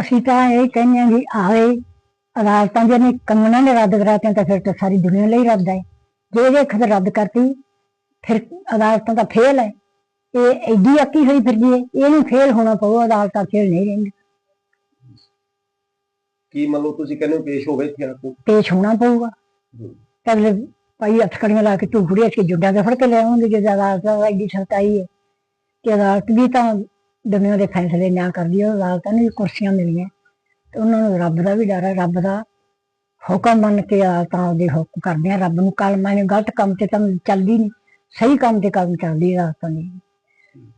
ਅਸੀਂ ਤਾਂ ਇਹ ਕਹਿੰਦੇ ਹਾਂ ਵੀ ਆਵੇ ਅਦਾਲਤਾਂ ਦੇ ਨੇ ਕੰਗਣਾ ਨੇ ਰੱਦ ਕਰਾਤੀਆਂ ਤਾਂ ਫਿਰ ਤਾਂ ਸਾਰੀ ਦੁਨੀਆ ਲਈ ਰੱਦ ਹੈ ਜੇ ਇਹ ਖਤ ਰੱਦ ਕਰਤੀ ਫਿਰ ਅਦਾਲਤਾਂ ਦਾ ਫੇਲ ਹੈ ਇਹ ਐਡੀ ਅੱਕੀ ਹੋਈ ਫਿਰਦੀ ਹੈ ਇਹਨੂੰ ਫੇਲ ਹੋਣਾ ਪਊ ਅਦਾਲਤਾਂ ਫੇਲ ਨਹੀਂ ਰਹਿੰਦੀ ਕੀ ਮੰਨ ਲਓ ਤੁਸੀਂ ਕਹਿੰਦੇ ਹੋ ਪੇਸ਼ ਹੋ ਗਏ ਇੱਥੇ ਆ ਕੇ? ਪੇਸ਼ ਹੋਣਾ ਪਊਗਾ। ਅਗਲੇ ਭਾਈ ਅਥਕੜੀਆਂ ਲਾ ਕੇ ਝੂਠੜੀਆਂ ਕੇ ਜੁੱਡਾਂ ਦੇ ਫੜ ਕੇ ਲੈ ਆਉਂਗੇ ਜੇ ਅਦਾਲਤ ਦਾ ਐਡੀ ਸਖਤਾਈ ਹੈ ਕਿ ਅਦਾਲਤ ਵੀ ਤਾਂ ਦੁਨੀਆ ਦੇ ਫੈਸਲੇ ਨਾ ਕਰਦੀ ਹੈ ਅਦਾਲਤਾਂ ਨੂੰ ਵੀ ਕੁਰਸੀਆਂ ਮਿਲੀਆਂ। ਤੇ ਉਹਨਾਂ ਨੂੰ ਰੱਬ ਦਾ ਵੀ ਡਰ ਹੈ ਰੱਬ ਦਾ ਹੁਕਮ ਮੰਨ ਕੇ ਅਦਾਲਤਾਂ ਉਹਦੇ ਹੁਕਮ ਕਰਦੇ ਆ। ਰੱਬ ਨੂੰ ਕਲਮਾਂ ਨੇ, ਗਲਤ ਕੰਮ ਤੇ ਤਾਂ ਚੱਲਦੀ ਨਹੀਂ ਸਹੀ ਕੰਮ ਤੇ ਕੰਮ ਚੱਲਦੀ ਹੈ ਅਦਾਲਤਾਂ ਦੀ।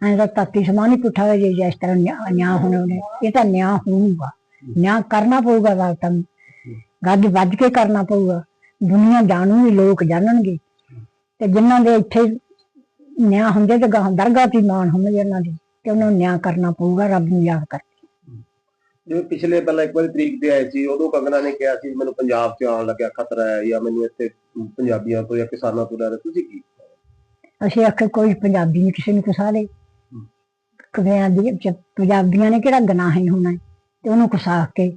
ਐਂ ਤਾਂ ਤਾਤੀ ਸਮਾਨ ਹੀ ਪੁੱਠਾ ਹੋਇਆ ਜੇ ਇਸ ਤਰ੍ਹਾਂ ਨਿਆਂ ਨਿਆਂ ਹੋਣੇ ਉਹਨੇ। ਇਹ ਤਾਂ ਨਿਆਂ ਹੋਊਗਾ। ਨਿਆਂ ਕਰਨਾ ਪਊਗਾ ਅਦਾਲਤਾਂ ਨੂੰ। ਗੱਜ ਵੱਜ ਕੇ ਕਰਨਾ ਪਊਗਾ। ਦੁਨੀਆ ਜਾਣੂਗੀ ਲੋਕ ਜਾਣਨਗੇ। ਤੇ ਜਿਨ੍ਹਾਂ ਦੇ ਇੱਥੇ ਨਿਆਂ ਹੁੰਦੇ ਤੇ ਗਾਂ ਦਰਗਾਹ ਤੇ ਮਾਨ ਹੁੰਦੇ ਇਹਨਾਂ ਦੇ। ਤੇ ਉਹਨਾਂ ਨੂੰ ਨਿਆਂ ਕਰਨਾ ਪਊਗਾ ਰੱਬ ਨੂੰ ਯਾਦ ਕਰ। ਜਿਵੇਂ ਪਿਛਲੇ ਪਹਿਲਾਂ ਇੱਕ ਵਾਰੀ ਤਰੀਕ ਤੇ ਆਏ ਸੀ ਉਦੋਂ ਕੰਗਣਾ ਨੇ ਕਿਹਾ ਸੀ ਮੈਨੂੰ ਪੰਜਾਬ 'ਚ ਆਉਣ ਲੱਗਿਆ ਖਤਰਾ ਹੈ ਜਾਂ ਮੈਨੂੰ ਇੱਥੇ ਪੰਜਾਬੀਆਂ ਤੋਂ ਜਾਂ ਕਿਸਾਨਾਂ ਤੋਂ ਡਰ ਹੈ ਤੁਸੀਂ ਕੀ ਅਸੀਂ ਆਖੇ ਕੋਈ ਪੰਜਾਬੀ ਨਹੀਂ ਕਿਸੇ ਨੂੰ ਕੁਸਾ ਦੇ। ਕਵਿਆਂ ਦੀ ਚ- ਪੰਜਾਬੀਆਂ ਨੇ ਕਿਹੜਾ ਗੁਨਾਹ ਹੀ ਹੋਣਾ ਹੈ ਤੇ ਉਹਨੂੰ ਕੁਸਾ ਕੇ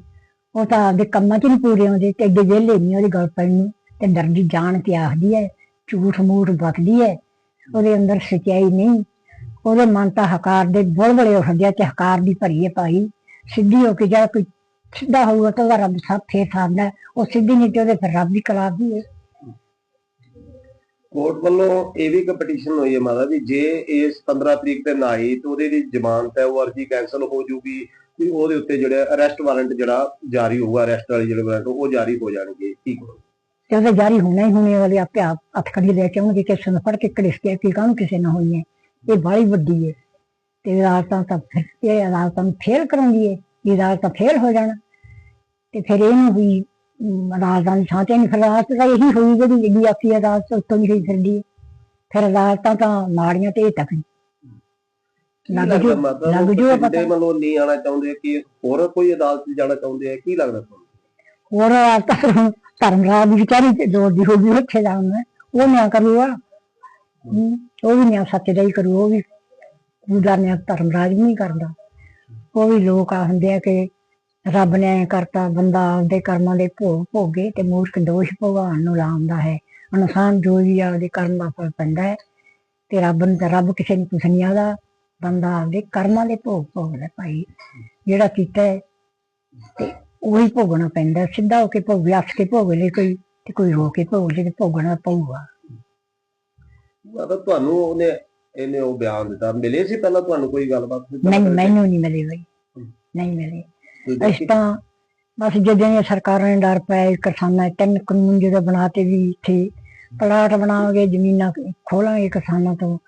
ਉਹ ਤਾਂ ਆਪਦੇ ਕੰਮਾਂ 'ਚ ਨਹੀਂ ਪੂਰੇ ਆਉਂਦੇ ਤੇ ਐਡੇ ਵਿਹਲੇ ਨਹੀਂ ਉਹਦੀ ਗੱਲ ਪੈਣ ਨੂੰ ਤੇ ਡਰਦੀ ਜਾਣ ਕੇ ਆਖਦੀ ਹੈ ਝੂਠ ਮੂਠ ਬਕਦੀ ਹੈ ਉਹਦੇ ਅੰਦਰ ਸਚਾਈ ਨਹੀਂ। ਉਹਦੇ ਮਨ ਤਾਂ ਹਕਾਰ ਦੇ ਬੁਲਬਲੇ ਉੱਠਦੇ ਆ ਕਿ ਹਕਾਰ ਦੀ ਭਰੀ ਹੈ ਭਾਈ। ਸਿੱਧੀ ਹੋ ਕੇ ਜਾ ਕੋਈ ਸਿੱਧਾ ਹੋਊਗਾ ਤਾਂ ਉਹਦਾ ਰੱਬ ਸਭ ਫੇਰ ਸਾਹਮਣਾ ਉਹ ਸਿੱਧੀ ਨਹੀਂ ਤੇ ਉਹਦੇ ਫਿਰ ਰੱਬ ਵੀ ਕਲਾਬੀ ਹੈ? ਕੋਰਟ ਵੱਲੋਂ ਇਹ ਵੀ ਕੰਪੀਟੀਸ਼ਨ ਹੋਈ ਹੈ ਮਾਤਾ ਜੀ। ਜੇ ਇਸ 15 ਤਰੀਕ ਤੇ ਨਾ ਆਈ ਤੇ ਉਹਦੀ ਜਿਹੜੀ ਜ਼ਮਾਨਤ ਹੈ ਉਹ ਅਰਜੀ ਕੈਨਸਲ ਹੋ ਜੂਗੀ ਤੇ ਉਹਦੇ ਉੱਤੇ ਜਿਹੜਾ ਅਰੈਸਟ ਵਾਰੰਟ ਜਿਹੜਾ ਜਾਰੀ ਹੋਊਗਾ ਅਰੈਸਟ ਵਾਲੀ ਜਿਹੜੇ ਵਾਰੰਟ ਉਹ ਜਾਰੀ ਹੋ ਜਾਣਗੇ। ਕੀ ਕਰੋ ਤੇ ਉਹਦੇ ਜਾਰੀ ਹੋਣਾ ਹੀ ਹੋਣੇ ਵਾਲੇ ਆਪੇ ਆਪ ਅਥਕੜੀ ਲੈ ਕੇ ਆਉਣਗੇ ਕਿਸੇ ਨੂੰ ਫੜ ਕੇ ਘੜਿਸ ਕੇ ਕੀ ਕਾਹਨੂੰ ਕਿਸੇ ਨਾਲ ਹੋਈ ਹੈ? ਇਹ ਬਾਲੀ ਵੱਡੀ ਹੈ ਤੇ ਅਦਾਲਤਾਂ ਤਾਂ ਫਿਰ ਇਹ ਅਦਾਲਤਾਂ ਨੂੰ ਫੇਲ ਕਰਾਉਂਦੀ ਹੈ ਇਹ ਅਦਾਲਤਾਂ ਫੇਲ ਹੋ ਜਾਣ। ਤੇ ਫਿਰ ਇਹਨੂੰ ਵੀ ਅਦਾਲਤਾਂ ਦੀ ਥਾਂ ਤੇ ਨਹੀਂ ਅਦਾਲਤ ਤਾਂ ਇਹੀ ਹੋਈ ਜਿਹੜੀ ਜਿਹੜੀ ਆਖੀ ਅਦਾਲਤ ਉੱਤੋਂ ਨਹੀਂ ਹੋਈ ਫਿਰਦੀ ਹੈ ਫਿਰ ਅਦਾਲਤਾਂ ਤਾਂ ਮਾੜੀਆਂ ਤੇ ਤੱਕ ਲੱਗ ਜੂ- ਲੱਗ ਨੂੰ ਜੂ ਪਤਾ। ਮਤਲਬ ਨਹੀਂ ਆਣਾ ਚਾਹੁੰਦੇ ਕਿ ਹੋਰ ਕੋਈ ਅਦਾਲਤ 'ਚ ਜਾਣਾ ਚਾਹੁੰਦੇ ਆ ਕੀ ਲੱਗਦਾ ਤੁਹਾਨੂੰ? ਹੋਰ ਅਦਾਲਤਾਂ ਧਰਮਰਾਜ ਦੀ ਵਿਚਾਰੀ ਤੇ ਜੋਰ ਦੀ ਹੋ ਗਈ ਉੱਥੇ ਜਾਣਾ ਉਹ ਨਿਆਂ ਕਰੂਗਾ। ਉਹ ਵੀ ਨਿਆਂ ਸੱਚ ਦਾ ਹੀ ਕਰੂ, ਉਹ ਵੀ ਪੂਰਾ ਨਿਆਂ ਧਰਮਰਾਜ ਵੀ ਨਹੀਂ ਕਰਦਾ। ਉਹ ਵੀ ਲੋਕ ਆਖਦੇ ਆ ਕਿ ਰੱਬ ਨੇ ਐਂ ਕਰਤਾ, ਬੰਦਾ ਆਪਦੇ ਕਰਮਾਂ ਦੇ ਭੋਗ ਭੋਗੇ ਤੇ ਮੂਰਖ ਦੋਸ਼ ਭਗਵਾਨ ਨੂੰ ਲਾਉਂਦਾ ਹੈ। ਇਨਸਾਨ ਜੋ ਵੀ ਆਪਦੇ ਕਰਮ ਦਾ ਫਲ ਪੈਂਦਾ ਹੈ ਤੇ ਰੱਬ ਨੂੰ ਤਾਂ ਰੱਬ ਕਿਸੇ ਨੂੰ ਕੁਛ ਨਹੀਂ ਆਦਾ ਬੰਦਾ ਆਪਦੇ ਕਰਮਾਂ ਦੇ ਭੋਗ ਭੋਗਦਾ ਭਾਈ। ਜਿਹੜਾ ਕੀਤਾ ਹੈ ਤੇ ਉਹੀ ਭੋਗਣਾ ਪੈਂਦਾ, ਸਿੱਧਾ ਹੋ ਕੇ ਭੋਗ ਵਿਆਸ ਕੇ ਭੋਗ ਲੈ ਕੋਈ ਤੇ ਕੋਈ ਰੋ ਕੇ ਭੋਗ ਲੈ ਤੇ ਭੋਗਣਾ ਪਊਗਾ। ਮਾਤਾ ਤੁਹਾਨੂੰ ਉਹਨੇ ਇਹਨੇ ਉਹ ਬਿਆਨ ਦਿੱਤਾ। ਮਿਲੇ ਸੀ ਪਹਿਲਾਂ ਤੁਹਾਨੂੰ ਕੋਈ ਗੱਲਬਾਤ? ਨਹੀਂ ਮੈਨੂੰ ਨਹੀਂ ਮਿਲੇ ਬਈ। ਨਹੀਂ ਮਿਲੇ। ਅਸੀਂ ਤਾਂ ਬਸ ਜਦੋਂ ਇਹ ਸਰਕਾਰਾਂ ਨੇ ਡਰ ਪਾਇਆ ਕਿਸਾਨਾਂ ਤਿੰਨ ਕਾਨੂੰਨ ਜਿਹੜੇ ਬਣਾਤੇ ਵੀ ਇੱਥੇ ਪਲਾਟ ਬਣਾਵਾਂਗੇ ਜ਼ਮੀਨਾਂ ਖੋਲਾਂਗੇ ਕਿਸਾਨਾਂ ਤੋਂ।